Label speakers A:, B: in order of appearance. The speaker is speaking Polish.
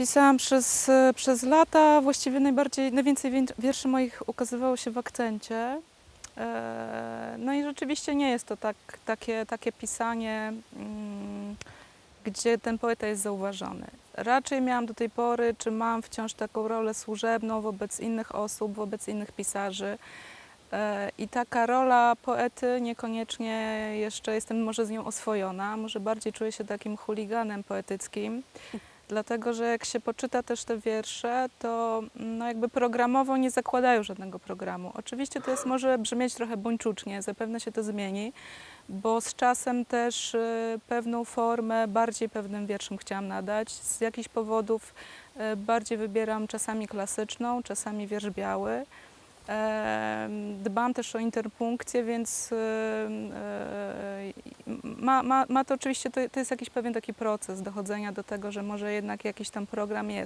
A: Pisałam przez, przez lata, właściwie najbardziej, najwięcej wię- wierszy moich ukazywało się w akcencie. E, No i rzeczywiście nie jest to tak, takie, takie pisanie, mm, gdzie ten poeta jest zauważony. Raczej miałam do tej pory, czy mam wciąż taką rolę służebną wobec innych osób, wobec innych pisarzy. E, I taka rola poety niekoniecznie jeszcze jestem może z nią oswojona, może bardziej czuję się takim chuliganem poetyckim. Dlatego, że jak się poczyta też te wiersze, to no jakby programowo nie zakładają żadnego programu. Oczywiście to jest może brzmieć trochę buńczucznie, zapewne się to zmieni, bo z czasem też y, pewną formę bardziej pewnym wierszom chciałam nadać. Z jakichś powodów y, bardziej wybieram czasami klasyczną, czasami wiersz biały. Dbam też o interpunkcję, więc y, ma, ma, ma to oczywiście, to, to jest jakiś pewien taki proces dochodzenia do tego, że może jednak jakiś tam program jest.